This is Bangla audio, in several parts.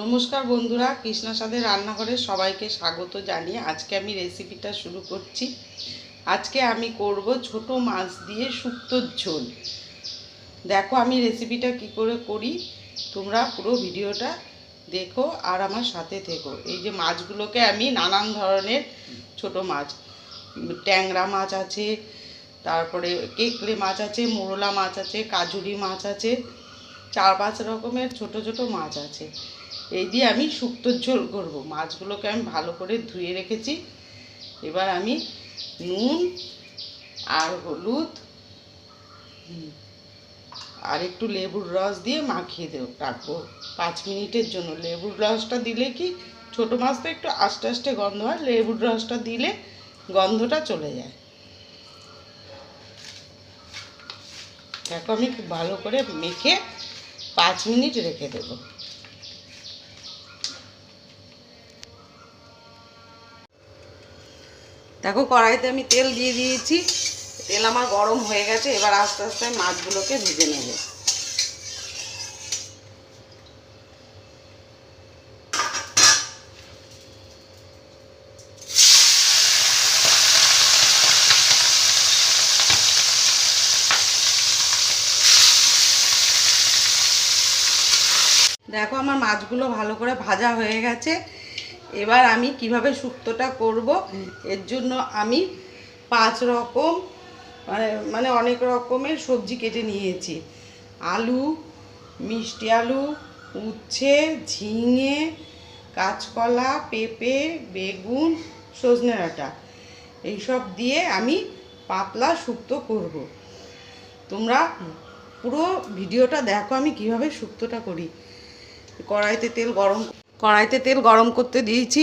নমস্কার বন্ধুরা কৃষ্ণা সাদের রান্নাঘরে সবাইকে স্বাগত জানিয়ে আজকে আমি রেসিপিটা শুরু করছি। আজকে আমি করব ছোট মাছ দিয়ে শুক্তোর ঝোল। দেখো আমি রেসিপিটা কি করে করি, তোমরা পুরো ভিডিওটা দেখো আর আমার সাথে থেকো। এই যে মাছগুলোকে আমি নানান ধরনের ছোট মাছ, ট্যাংরা মাছ আছে, তারপরে কেকলে মাছ আছে, মোরলা মাছ আছে, কাজুরি মাছ আছে, চার পাঁচ রকমের ছোট ছোট মাছ আছে। এই দিয়ে আমি শুক্তোর ঝোল করব। মাছগুলোকে আমি ভালো করে ধুয়ে রেখেছি। এবার আমি নুন আর হলুদ আর একটু লেবুর রস দিয়ে মাখিয়ে দেব, রাখব পাঁচ মিনিটের জন্য। লেবুর রসটা দিলে কি ছোটো মাছ তো একটু আস্তে আস্তে গন্ধ হয়, লেবুর রসটা দিলে গন্ধটা চলে যায়। দেখো আমি খুব ভালো করে মেখে পাঁচ মিনিট রেখে দেবো। দেখো কড়াইতে আমি তেল দিয়ে দিয়েছি। তেল আমার গরম হয়ে গেছে, এবার আস্তে আস্তে মাছগুলোকে ভেজে নেব। দেখো আমার মাছগুলো ভালো করে ভাজা হয়ে গেছে। এবার আমি কীভাবে শুক্তটা করব? এর জন্য আমি পাঁচ রকম মানে মানে অনেক রকমের সবজি কেটে নিয়েছি। আলু মিষ্টি আলু উচ্ছে ঝিঙে কাঁচকলা পেঁপে বেগুন সজনে ডাঁটা। এইসব দিয়ে আমি পাতলা শুক্তো করব। তোমরা পুরো ভিডিওটা দেখো আমি কীভাবে শুক্তোটা করি। কড়াইতে তেল গরম কড়াইতে তেল গরম করতে দিয়েছি।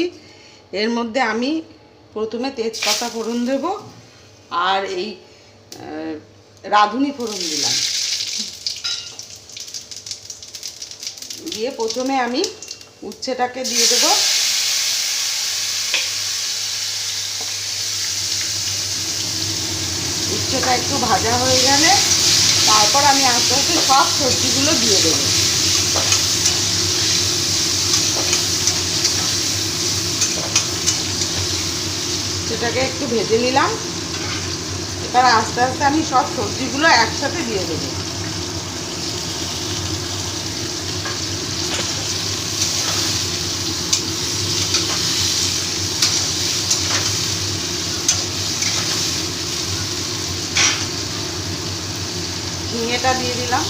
এর মধ্যে আমি প্রথমে তেজপাতা ফোড়ন দেব আর এই রাঁধুনি ফোড়ন দিলাম। দিয়ে প্রথমে আমি উচ্ছেটাকে দিয়ে দেব। উচ্ছেটা একটু ভাজা হয়ে গেলে তারপর আমি আস্তে আস্তে সব সবজিগুলো দিয়ে দেবো। সেটাকে একটু ভেজে নিলাম। এবার আস্তে আস্তে আমি সব সবজিগুলো একসাথে দিয়ে দেবো। ঝিঙেটা দিয়ে দিলাম।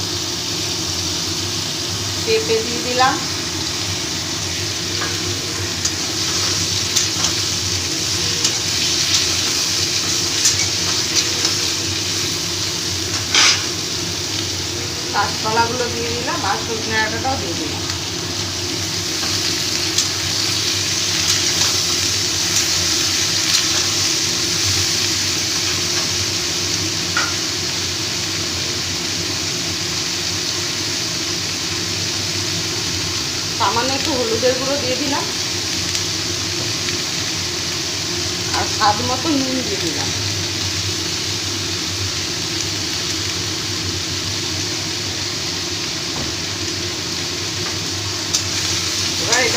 পেঁপে দিয়ে দিলাম। কাঁচকলাগুলো দিয়ে দিলাম আর সজনে ডাঁটাটাও দিয়ে দিলাম। সামান্য একটু হলুদের গুঁড়ো দিয়ে দিলাম। আর স্বাদ মতো নুন দিয়ে দিলাম।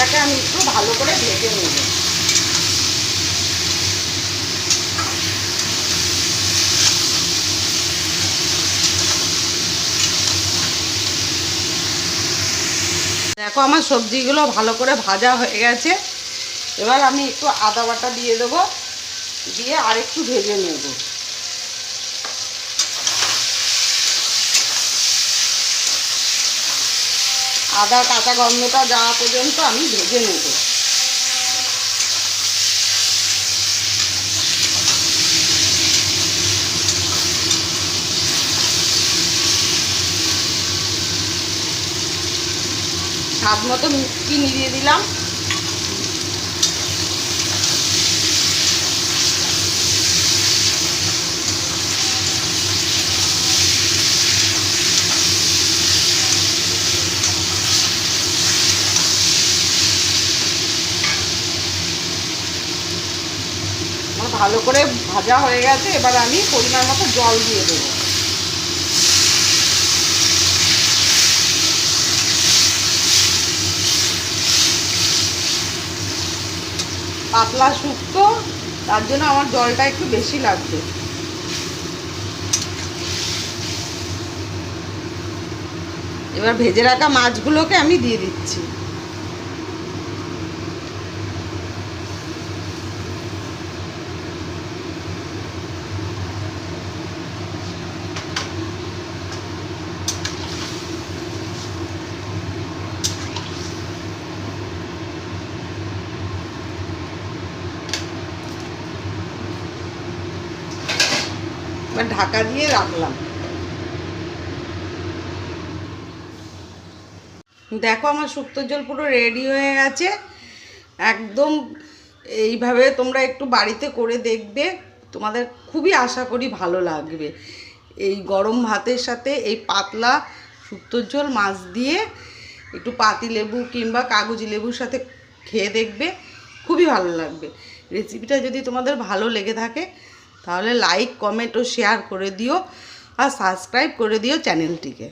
এটাকে আমি একটু ভালো করে ভেজে নেব। দেখো, আমার সবজিগুলো ভালো করে ভাজা হয়ে গেছে। এবার আমি একটু আদা বাটা দিয়ে দেবো, দিয়ে আর একটু ভেজে নেব। আদার কাঁচা গন্ধটা যাওয়া পর্যন্ত আমি ভেজে নেব। স্বাদ মতো মিষ্টি নিয়ে দিলাম। ভালো করে ভাজা হয়ে গেছে, এবার আমি পরিমাণ মতো জল দিয়ে দেবো। পাতলা শুক্তো, তার জন্য আমার জলটা একটু বেশি লাগবে। এবার ভেজে রাখা মাছগুলোকে আমি দিয়ে দিচ্ছি। এবার ঢাকা দিয়ে রাখলাম। দেখো আমার শুক্তোর জল পুরো রেডি হয়ে গেছে। একদম এইভাবে তোমরা একটু বাড়িতে করে দেখবে। তোমাদের খুবই আশা করি ভালো লাগবে। এই গরম ভাতের সাথে এই পাতলা শুক্তোর ঝোল মাছ দিয়ে একটু পাতি লেবু কিংবা কাগজি লেবুর সাথে খেয়ে দেখবে। খুবই ভালো লাগবে। রেসিপিটা যদি তোমাদের ভালো লেগে থাকে তাহলে লাইক কমেন্ট ও শেয়ার করে দিও আর সাবস্ক্রাইব করে দিও চ্যানেলটিকে